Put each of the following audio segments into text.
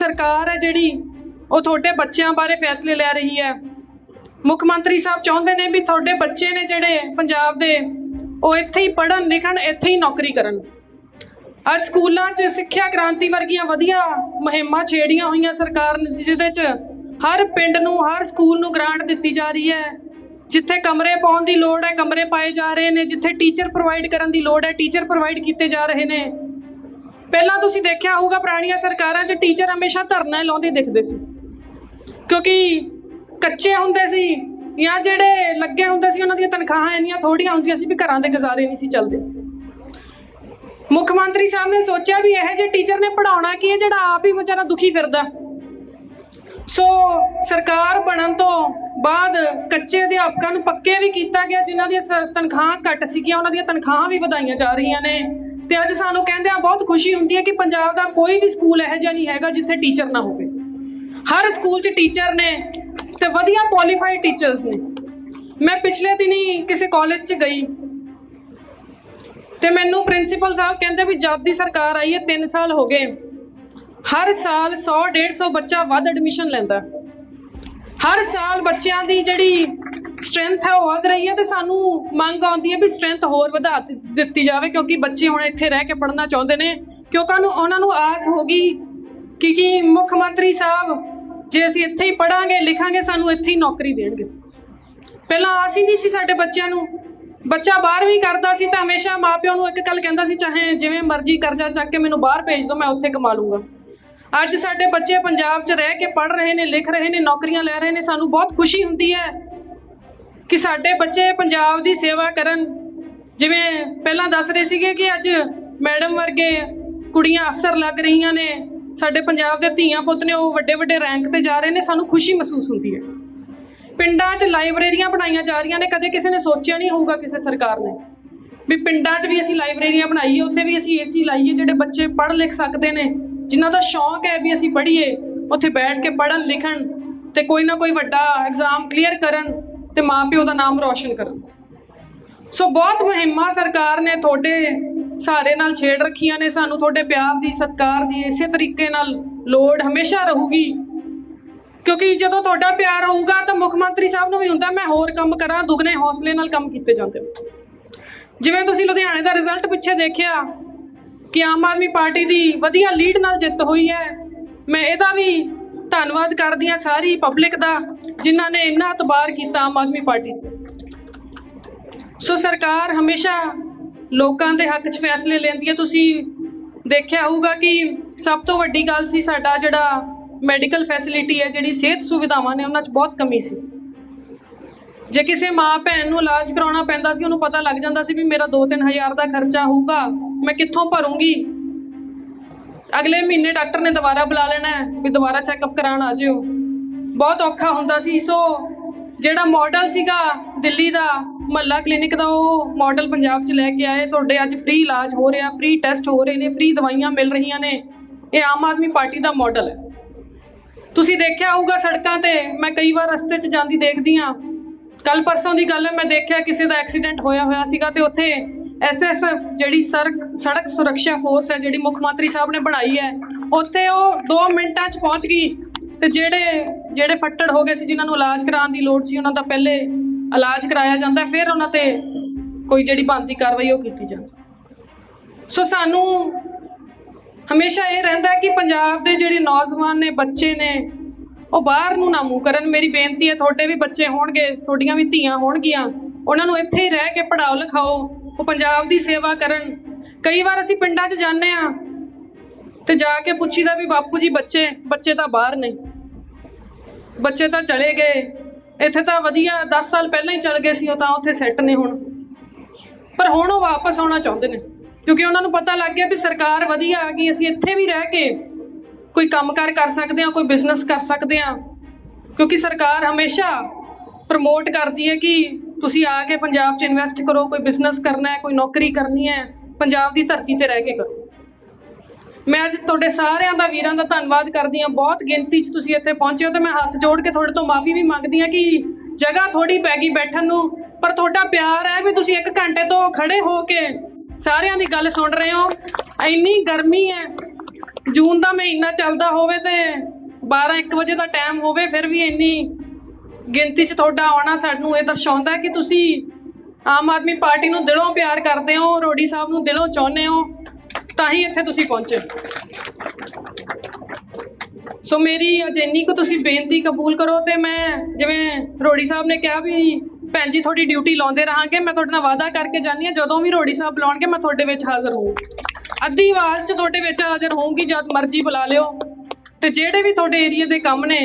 ਸਰਕਾਰ ਹੈ ਜਿਹੜੀ, ਉਹ ਤੁਹਾਡੇ ਬੱਚਿਆਂ ਬਾਰੇ ਫੈਸਲੇ ਲੈ ਰਹੀ ਹੈ। ਮੁੱਖ ਮੰਤਰੀ ਸਾਹਿਬ ਚਾਹੁੰਦੇ ਨੇ ਵੀ ਤੁਹਾਡੇ ਬੱਚੇ ਨੇ ਜਿਹੜੇ ਪੰਜਾਬ ਦੇ, ਉਹ ਇੱਥੇ ਹੀ ਪੜ੍ਹਨ, ਲਿਖਣ, ਇੱਥੇ ਹੀ ਨੌਕਰੀ ਕਰਨ। ਅੱਜ ਸਕੂਲਾਂ 'ਚ ਸਿੱਖਿਆ ਕ੍ਰਾਂਤੀ ਵਰਗੀਆਂ ਵਧੀਆ ਮੁਹਿੰਮਾਂ ਛੇੜੀਆਂ ਹੋਈਆਂ ਸਰਕਾਰ ਨੇ, ਜਿਹਦੇ 'ਚ ਹਰ ਪਿੰਡ ਨੂੰ, ਹਰ ਸਕੂਲ ਨੂੰ ਗ੍ਰਾਂਟ ਦਿੱਤੀ ਜਾ ਰਹੀ ਹੈ। ਜਿੱਥੇ ਕਮਰੇ ਪਾਉਣ ਦੀ ਲੋੜ ਹੈ, ਕਮਰੇ ਪਾਏ ਜਾ ਰਹੇ ਨੇ, ਜਿੱਥੇ ਟੀਚਰ ਪ੍ਰੋਵਾਈਡ ਕਰਨ ਦੀ ਲੋੜ ਹੈ, ਟੀਚਰ ਪ੍ਰੋਵਾਈਡ ਕੀਤੇ ਜਾ ਰਹੇ ਨੇ। ਪਹਿਲਾਂ ਤੁਸੀਂ ਦੇਖਿਆ ਹੋਊਗਾ ਪੁਰਾਣੀਆਂ ਸਰਕਾਰਾਂ 'ਚ ਟੀਚਰ ਹਮੇਸ਼ਾ ਧਰਨਾ ਲਾਉਂਦੇ ਦਿਖਦੇ ਸੀ। ਕਿਉਂਕਿ ਕੱਚੇ ਹੁੰਦੇ ਸੀ ਜਾਂ ਜਿਹੜੇ ਲੱਗੇ ਹੁੰਦੇ ਸੀ, ਉਹਨਾਂ ਦੀਆਂ ਤਨਖਾਹਾਂ ਇੰਨੀਆਂ ਥੋੜੀਆਂ ਹੁੰਦੀਆਂ ਸੀ ਵੀ ਘਰਾਂ ਦੇ ਗੁਜ਼ਾਰੇ ਨਹੀਂ ਸੀ ਚੱਲਦੇ। ਮੁੱਖ ਮੰਤਰੀ ਸਾਹਿਬ ਨੇ ਸੋਚਿਆ ਵੀ ਇਹੋ ਜਿਹੇ ਟੀਚਰ ਨੇ ਪੜਾਉਣਾ ਕੀ ਹੈ ਜਿਹੜਾ ਆਪ ਹੀ ਵਿਚਾਰਾ ਦੁਖੀ ਫਿਰਦਾ। ਸੋ ਸਰਕਾਰ ਬਣਨ ਤੋਂ ਬਾਅਦ ਕੱਚੇ ਅਧਿਆਪਕਾਂ ਨੂੰ ਪੱਕੇ ਵੀ ਕੀਤਾ ਗਿਆ, ਜਿਨ੍ਹਾਂ ਦੀਆਂ ਸ- ਤਨਖਾਹਾਂ ਘੱਟ ਸੀਗੀਆਂ, ਉਹਨਾਂ ਦੀਆਂ ਤਨਖਾਹਾਂ ਵੀ ਵਧਾਈਆਂ ਜਾ ਰਹੀਆਂ ਨੇ। ਤੇ ਅੱਜ ਸਾਨੂੰ ਕਹਿੰਦੇ ਆ ਬਹੁਤ ਖੁਸ਼ੀ ਹੁੰਦੀ ਹੈ ਕਿ ਪੰਜਾਬ ਦਾ ਕੋਈ ਵੀ ਸਕੂਲ ਇਹੋ ਜਿਹਾ ਨਹੀਂ ਹੈਗਾ ਜਿੱਥੇ ਟੀਚਰ ਨਾ ਹੋਵੇ। ਹਰ ਸਕੂਲ 'ਚ ਟੀਚਰ ਨੇ ਤੇ ਵਧੀਆ ਕੁਆਲੀਫਾਈਡ ਟੀਚਰਸ ਨੇ। ਮੈਂ ਪਿਛਲੇ ਦਿਨੀ ਕਿਸੇ ਕਾਲਜ 'ਚ ਗਈ ਤੇ ਮੈਨੂੰ ਪ੍ਰਿੰਸੀਪਲ ਸਾਹਿਬ ਕਹਿੰਦੇ ਵੀ ਜਦ ਦੀ ਸਰਕਾਰ ਆਈ ਹੈ 3 ਸਾਲ ਹੋ ਗਏ। ਹਰ ਸਾਲ 100 150 ਬੱਚਾ ਵੱਧ ਐਡਮਿਸ਼ਨ ਲੈਂਦਾ। ਹਰ ਸਾਲ ਬੱਚਿਆਂ ਦੀ ਜਿਹੜੀ ਸਟਰੈਂਥ ਹੈ, ਉਹ ਵਧ ਰਹੀ ਹੈ ਤੇ ਸਾਨੂੰ ਮੰਗ ਆਉਂਦੀ ਹੈ ਵੀ ਸਟਰੈਂਥ ਹੋਰ ਵਧਾ ਦਿੱਤ- ਦਿੱਤੀ ਜਾਵੇ ਕਿਉਂਕਿ ਬੱਚੇ ਹੁਣ ਇੱਥੇ ਰਹਿ ਕੇ ਪੜ੍ਹਨਾ ਚਾਹੁੰਦੇ ਨੇ। ਕਿਉਂਕਿ ਉਹਨੂੰ, ਉਹਨਾਂ ਨੂੰ ਆਸ ਹੋ ਗਈ ਕਿ ਕੀ ਮੁੱਖ ਮੰਤਰੀ ਸਾਹਿਬ ਜੇ ਅਸੀਂ ਇੱਥੇ ਹੀ ਪੜਾਂਗੇ ਲਿਖਾਂਗੇ, ਸਾਨੂੰ ਇੱਥੇ ਹੀ ਨੌਕਰੀ ਦੇਣਗੇ। ਪਹਿਲਾਂ ਆਸ ਹੀ ਨਹੀਂ ਸੀ ਸਾਡੇ ਬੱਚਿਆਂ ਨੂੰ। ਬੱਚਾ 12ਵੀਂ ਕਰਦਾ ਸੀ ਤਾਂ ਹਮੇਸ਼ਾ ਮਾਪਿਆਂ ਨੂੰ ਇੱਕ ਗੱਲ ਕਹਿੰਦਾ ਸੀ, ਚਾਹੇ ਜਿਵੇਂ ਮਰਜ਼ੀ ਕਰਜ਼ਾ ਚੱਕ ਕੇ ਮੈਨੂੰ ਬਾਹਰ ਭੇਜ ਦਿਓ, ਮੈਂ ਉੱਥੇ ਕਮਾ ਲੂੰਗਾ। ਅੱਜ ਸਾਡੇ ਬੱਚੇ ਪੰਜਾਬ 'ਚ ਰਹਿ ਕੇ ਪੜ੍ਹ ਰਹੇ ਨੇ, ਲਿਖ ਰਹੇ ਨੇ, ਨੌਕਰੀਆਂ ਲੈ ਰਹੇ ਨੇ, ਸਾਨੂੰ ਬਹੁਤ ਖੁਸ਼ੀ ਹੁੰਦੀ ਹੈ ਕਿ ਸਾਡੇ ਬੱਚੇ ਪੰਜਾਬ ਦੀ ਸੇਵਾ ਕਰਨ। ਜਿਵੇਂ ਪਹਿਲਾਂ ਦੱਸ ਰਹੇ ਸੀਗੇ ਕਿ ਅੱਜ ਮੈਡਮ ਵਰਗੇ ਕੁੜੀਆਂ ਅਫਸਰ ਲੱਗ ਰਹੀਆਂ ਨੇ। ਸਾਡੇ ਪੰਜਾਬ ਦੇ ਧੀਆਂ ਪੁੱਤ ਨੇ ਉਹ ਵੱਡੇ ਵੱਡੇ ਰੈਂਕ ਤੇ ਜਾ ਰਹੇ ਨੇ। ਸਾਨੂੰ ਖੁਸ਼ੀ ਮਹਿਸੂਸ ਹੁੰਦੀ ਹੈ। ਪਿੰਡਾਂ 'ਚ ਲਾਇਬ੍ਰੇਰੀਆਂ ਬਣਾਈਆਂ ਜਾ ਰਹੀਆਂ ਨੇ। ਕਦੇ ਕਿਸੇ ਨੇ ਸੋਚਿਆ ਨਹੀਂ ਹੋਊਗਾ ਕਿਸੇ ਸਰਕਾਰ ਨੇ ਵੀ ਪਿੰਡਾਂ 'ਚ ਵੀ ਅਸੀਂ ਲਾਇਬ੍ਰੇਰੀਆਂ ਬਣਾਈਏ, ਉੱਥੇ ਵੀ ਅਸੀਂ ਏਸੀ ਲਾਈਏ ਜਿਹੜੇ ਬੱਚੇ ਪੜ੍ਹ ਲਿਖ ਸਕਦੇ ਨੇ। ਜਿਨ੍ਹਾਂ ਦਾ ਸ਼ੌਂਕ ਹੈ ਵੀ ਅਸੀਂ ਪੜ੍ਹੀਏ, ਉੱਥੇ ਬੈਠ ਕੇ ਪੜ੍ਹਨ ਲਿਖਣ ਤੇ ਕੋਈ ਨਾ ਕੋਈ ਵੱਡਾ ਐਗਜ਼ਾਮ ਕਲੀਅਰ ਕਰਨ। ਤੇ ਮਾਪਿਓ ਦਾ ਨਾਮ ਰੌਸ਼ਨ ਕਰਨ। ਸੋ ਬਹੁਤ ਮੁਹਿੰਮਾਂ ਸਰਕਾਰ ਨੇ ਤੁਹਾਡੇ ਸਾਰੇ ਨਾਲ ਛੇੜ ਰੱਖੀਆਂ ਨੇ, ਸਾਨੂੰ ਤੁਹਾਡੇ ਪਿਆਰ ਦੀ, ਸਤਿਕਾਰ ਦੀ, ਇਸੇ ਤਰੀਕੇ ਨਾਲ ਲੋੜ ਹਮੇਸ਼ਾ ਰਹੂਗੀ। ਕਿਉਂਕਿ ਜਦੋਂ ਤੁਹਾਡਾ ਪਿਆਰ ਹੋਊਗਾ ਤਾਂ ਮੁੱਖ ਮੰਤਰੀ ਸਾਹਿਬ ਨੂੰ ਵੀ ਹੁੰਦਾ, ਮੈਂ ਹੋਰ ਕੰਮ ਕਰਾਂ, ਦੁੱਗਣੇ ਹੌਸਲੇ ਨਾਲ ਕੰਮ ਕੀਤੇ ਜਾਂਦੇ ਨੇ। ਜਿਵੇਂ ਤੁਸੀਂ ਲੁਧਿਆਣੇ ਦਾ ਰਿਜ਼ਲਟ ਪਿੱਛੇ ਦੇਖਿਆ ਕਿ ਆਮ ਆਦਮੀ ਪਾਰਟੀ ਦੀ ਵਧੀਆ ਲੀਡ ਨਾਲ ਜਿੱਤ ਹੋਈ ਹੈ, ਮੈਂ ਇਹਦਾ ਵੀ ਧੰਨਵਾਦ ਕਰਦੀ ਹਾਂ ਸਾਰੀ ਪਬਲਿਕ ਦਾ, ਜਿਨ੍ਹਾਂ ਨੇ ਇੰਨਾ ਇਤਬਾਰ ਕੀਤਾ ਆਮ ਆਦਮੀ ਪਾਰਟੀ ਤੇ ਸੋ ਸਰਕਾਰ ਹਮੇਸ਼ਾ ਲੋਕਾਂ ਦੇ ਹੱਕ 'ਚ ਫੈਸਲੇ ਲੈਂਦੀ ਹੈ। ਤੁਸੀਂ ਦੇਖਿਆ ਹੋਊਗਾ ਕਿ ਸਭ ਤੋਂ ਵੱਡੀ ਗੱਲ ਸੀ ਸਾਡਾ ਜਿਹੜਾ ਮੈਡੀਕਲ ਫੈਸਿਲਿਟੀ ਹੈ, ਜਿਹੜੀ ਸਿਹਤ ਸੁਵਿਧਾਵਾਂ ਨੇ, ਉਹਨਾਂ 'ਚ ਬਹੁਤ ਕਮੀ ਸੀ। ਜੇ ਕਿਸੇ ਮਾਂ ਭੈਣ ਨੂੰ ਇਲਾਜ ਕਰਾਉਣਾ ਪੈਂਦਾ ਸੀ, ਉਹਨੂੰ ਪਤਾ ਲੱਗ ਜਾਂਦਾ ਸੀ ਵੀ ਮੇਰਾ 2-3000 ਦਾ ਖਰਚਾ ਹੋਊਗਾ, ਮੈਂ ਕਿੱਥੋਂ ਭਰੂੰਗੀ? ਅਗਲੇ ਮਹੀਨੇ ਡਾਕਟਰ ਨੇ ਦੁਬਾਰਾ ਬੁਲਾ ਲੈਣਾ ਹੈ ਵੀ ਦੁਬਾਰਾ ਚੈੱਕਅਪ ਕਰਾਉਣ ਆ ਜਿਓ। ਬਹੁਤ ਔਖਾ ਹੁੰਦਾ ਸੀ ਸੋ ਜਿਹੜਾ ਮਾਡਲ ਸੀਗਾ ਦਿੱਲੀ ਦਾ, ਮਹੱਲਾ ਕਲੀਨਿਕ ਦਾ, ਉਹ ਮਾਡਲ ਪੰਜਾਬ 'ਚ ਲੈ ਕੇ ਆਏ। ਤੁਹਾਡੇ ਅੱਜ ਫ੍ਰੀ ਇਲਾਜ ਹੋ ਰਿਹਾ ਫ੍ਰੀ ਟੈਸਟ ਹੋ ਰਹੇ ਨੇ ਫ੍ਰੀ ਦਵਾਈਆਂ ਮਿਲ ਰਹੀਆਂ ਨੇ। ਇਹ ਆਮ ਆਦਮੀ ਪਾਰਟੀ ਦਾ ਮਾਡਲ ਹੈ। ਤੁਸੀਂ ਦੇਖਿਆ ਹੋਊਗਾ ਸੜਕਾਂ ਤੇ, ਮੈਂ ਕਈ ਵਾਰ ਰਸਤੇ 'ਚ ਜਾਂਦੀ ਦੇਖਦੀ ਆ ਕੱਲ ਪਰਸੋਂ ਦੀ ਗੱਲ ਹੈ, ਮੈਂ ਦੇਖਿਆ ਕਿਸੇ ਦਾ ਐਕਸੀਡੈਂਟ ਹੋਇਆ ਹੋਇਆ ਸੀਗਾ ਤੇ ਉੱਥੇ ਐਸਐਸਐਫ ਜਿਹੜੀ ਸੜਕ ਸੜਕ ਸੁਰੱਖਿਆ ਫੋਰਸ ਹੈ, ਜਿਹੜੀ ਮੁੱਖ ਮੰਤਰੀ ਸਾਹਿਬ ਨੇ ਬਣਾਈ ਹੈ, ਉੱਥੇ ਉਹ 2 ਮਿੰਟਾਂ 'ਚ ਪਹੁੰਚ ਗਈ ਤੇ ਜਿਹੜੇ ਜਿਹੜੇ ਫੱਟੜ ਹੋ ਗਏ ਸੀ, ਜਿਨ੍ਹਾਂ ਨੂੰ ਇਲਾਜ ਕਰਾਉਣ ਦੀ ਲੋੜ ਸੀ, ਉਹਨਾਂ ਦਾ ਪਹਿਲੇ ਇਲਾਜ ਕਰਾਇਆ ਜਾਂਦਾ, ਫਿਰ ਉਹਨਾਂ ਤੇ ਕੋਈ ਜਿਹੜੀ ਬਣਦੀ ਕਾਰਵਾਈ ਉਹ ਕੀਤੀ ਜਾਂਦੀ। ਸੋ ਸਾਨੂੰ ਹਮੇਸ਼ਾ ਇਹ ਰਹਿੰਦਾ ਕਿ ਪੰਜਾਬ ਦੇ ਜਿਹੜੇ ਨੌਜਵਾਨ ਨੇ, ਬੱਚੇ ਨੇ, ਉਹ ਬਾਹਰ ਨੂੰ ਨਾ ਮੂੰਹ ਕਰਨ। ਮੇਰੀ ਬੇਨਤੀ ਹੈ, ਤੁਹਾਡੇ ਵੀ ਬੱਚੇ ਹੋਣਗੇ, ਤੁਹਾਡੀਆਂ ਵੀ ਧੀਆਂ ਹੋਣਗੀਆਂ, ਉਹਨਾਂ ਨੂੰ ਇੱਥੇ ਹੀ ਰਹਿ ਕੇ ਪੜਾਓ ਲਿਖਾਓ ਉਹ ਪੰਜਾਬ ਦੀ ਸੇਵਾ ਕਰਨ। ਕਈ ਵਾਰ ਅਸੀਂ ਪਿੰਡਾਂ 'ਚ ਜਾਂਦੇ ਆ ਤੇ ਜਾ ਕੇ ਪੁੱਛੀਦਾ ਵੀ ਬਾਪੂ ਜੀ ਬੱਚੇ ਬੱਚੇ ਤਾਂ ਬਾਹਰ ਨੇ। ਬੱਚੇ ਤਾਂ ਚਲੇ ਗਏ। ਇੱਥੇ ਤਾਂ ਵਧੀਆ 10 ਸਾਲ ਪਹਿਲਾਂ ਹੀ ਚਲ ਗਏ ਸੀ, ਉਹ ਤਾਂ ਉੱਥੇ ਸੈੱਟ ਨੇ ਹੁਣ। ਪਰ ਹੁਣ ਉਹ ਵਾਪਸ ਆਉਣਾ ਚਾਹੁੰਦੇ ਨੇ। ਕਿਉਂਕਿ ਉਹਨਾਂ ਨੂੰ ਪਤਾ ਲੱਗ ਗਿਆ ਵੀ ਸਰਕਾਰ ਵਧੀਆ ਆ ਗਈ, ਅਸੀਂ ਇੱਥੇ ਵੀ ਰਹਿ ਕੇ ਕੋਈ ਕੰਮਕਾਰ ਕਰ ਸਕਦੇ ਹਾਂ, ਕੋਈ ਬਿਜ਼ਨਸ ਕਰ ਸਕਦੇ ਹਾਂ। ਕਿਉਂਕਿ ਸਰਕਾਰ ਹਮੇਸ਼ਾ ਪ੍ਰਮੋਟ ਕਰਦੀ ਹੈ ਕਿ ਤੁਸੀਂ ਆ ਕੇ ਪੰਜਾਬ 'ਚ ਇਨਵੈਸਟ ਕਰੋ, ਕੋਈ ਬਿਜ਼ਨਸ ਕਰਨਾ ਹੈ, ਕੋਈ ਨੌਕਰੀ ਕਰਨੀ ਹੈ, ਪੰਜਾਬ ਦੀ ਧਰਤੀ ਤੇ ਰਹਿ ਕੇ ਕਰੋ। ਮੈਂ ਅੱਜ ਤੁਹਾਡੇ ਸਾਰਿਆਂ ਦਾ ਵੀਰਾਂ ਦਾ ਧੰਨਵਾਦ ਕਰਦੀ ਹਾਂ। ਬਹੁਤ ਗਿਣਤੀ 'ਚ ਤੁਸੀਂ ਇੱਥੇ ਪਹੁੰਚੇ ਹੋ ਤੇ ਮੈਂ ਹੱਥ ਜੋੜ ਕੇ ਤੁਹਾਡੇ ਤੋਂ ਮਾਫੀ ਵੀ ਮੰਗਦੀ ਹਾਂ ਕਿ ਜਗ੍ਹਾ ਥੋੜੀ ਪੈ ਗਈ ਬੈਠਣ ਨੂੰ, ਪਰ ਤੁਹਾਡਾ ਪਿਆਰ ਹੈ ਵੀ ਤੁਸੀਂ 1 ਘੰਟੇ ਤੋਂ ਖੜੇ ਹੋ ਕੇ ਸਾਰਿਆਂ ਦੀ ਗੱਲ ਸੁਣ ਰਹੇ ਹੋ। ਇੰਨੀ ਗਰਮੀ ਹੈ, ਜੂਨ ਦਾ ਮਹੀਨਾ ਚੱਲਦਾ ਹੋਵੇ ਤੇ 12 1 ਵਜੇ ਦਾ ਟਾਈਮ ਹੋਵੇ, ਫਿਰ ਵੀ ਇੰਨੀ ਗਿਣਤੀ 'ਚ ਤੁਹਾਡਾ ਆਉਣਾ ਸਾਨੂੰ ਇਹ ਦਰਸਾਉਂਦਾ ਕਿ ਤੁਸੀਂ ਆਮ ਆਦਮੀ ਪਾਰਟੀ ਨੂੰ ਦਿਲੋਂ ਪਿਆਰ ਕਰਦੇ ਹੋ ਰੋੜੀ ਸਾਹਿਬ ਨੂੰ ਦਿਲੋਂ ਚਾਹੁੰਦੇ ਹੋ, ਤਾਂ ਹੀ ਇੱਥੇ ਤੁਸੀਂ ਪਹੁੰਚੇ। ਸੋ ਮੇਰੀ ਅੱਜ ਇੰਨੀ ਕੁ ਤੁਸੀਂ ਬੇਨਤੀ ਕਬੂਲ ਕਰੋ ਤੇ ਮੈਂ ਜਿਵੇਂ ਰੋੜੀ ਸਾਹਿਬ ਨੇ ਕਿਹਾ ਵੀ ਭੈਣ ਜੀ ਤੁਹਾਡੀ ਡਿਊਟੀ ਲਾਉਂਦੇ ਰਹਾਂਗੇ, ਮੈਂ ਤੁਹਾਡੇ ਨਾਲ ਵਾਅਦਾ ਕਰਕੇ ਜਾਨੀ ਆ ਜਦੋਂ ਵੀ ਰੋੜੀ ਸਾਹਿਬ ਬੁਲਾਉਣਗੇ ਮੈਂ ਤੁਹਾਡੇ ਵਿੱਚ ਹਾਜ਼ਰ ਹੋਊਂ। ਅੱਧੀ ਆਵਾਜ਼ 'ਚ ਤੁਹਾਡੇ ਵਿੱਚ ਹਾਜ਼ਰ ਹੋਊਂਗੀ, ਜਦ ਮਰਜ਼ੀ ਬੁਲਾ ਲਿਓ। ਤੇ ਜਿਹੜੇ ਵੀ ਤੁਹਾਡੇ ਏਰੀਆ ਦੇ ਕੰਮ ਨੇ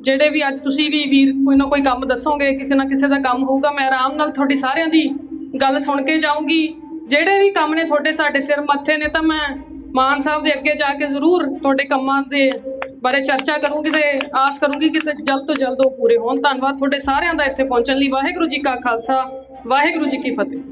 ਜਿਹੜੇ ਵੀ ਅੱਜ ਤੁਸੀਂ ਵੀ ਵੀਰ ਕੋਈ ਨਾ ਕੋਈ ਕੰਮ ਦੱਸੋਗੇ, ਕਿਸੇ ਨਾ ਕਿਸੇ ਦਾ ਕੰਮ ਹੋਊਗਾ, ਮੈਂ ਆਰਾਮ ਨਾਲ ਤੁਹਾਡੀ ਸਾਰਿਆਂ ਦੀ ਗੱਲ ਸੁਣ ਕੇ ਜਾਊਂਗੀ। ਜਿਹੜੇ ਵੀ ਕੰਮ ਨੇ ਤੁਹਾਡੇ ਸਾਡੇ ਸਿਰ ਮੱਥੇ ਨੇ, ਤਾਂ ਮੈਂ ਮਾਨ ਸਾਹਿਬ ਦੇ ਅੱਗੇ ਜਾ ਕੇ ਜ਼ਰੂਰ ਤੁਹਾਡੇ ਕੰਮਾਂ ਦੇ ਬਾਰੇ ਚਰਚਾ ਕਰੂੰਗੀ ਤੇ ਆਸ ਕਰੂੰਗੀ ਕਿ ਜਲਦ ਤੋਂ ਜਲਦ ਉਹ ਪੂਰੇ ਹੋਣ। ਧੰਨਵਾਦ ਤੁਹਾਡੇ ਸਾਰਿਆਂ ਦਾ ਇੱਥੇ ਪਹੁੰਚਣ ਲਈ। ਵਾਹਿਗੁਰੂ ਜੀ ਕਾ ਖਾਲਸਾ, ਵਾਹਿਗੁਰੂ ਜੀ ਕੀ ਫਤਿਹ।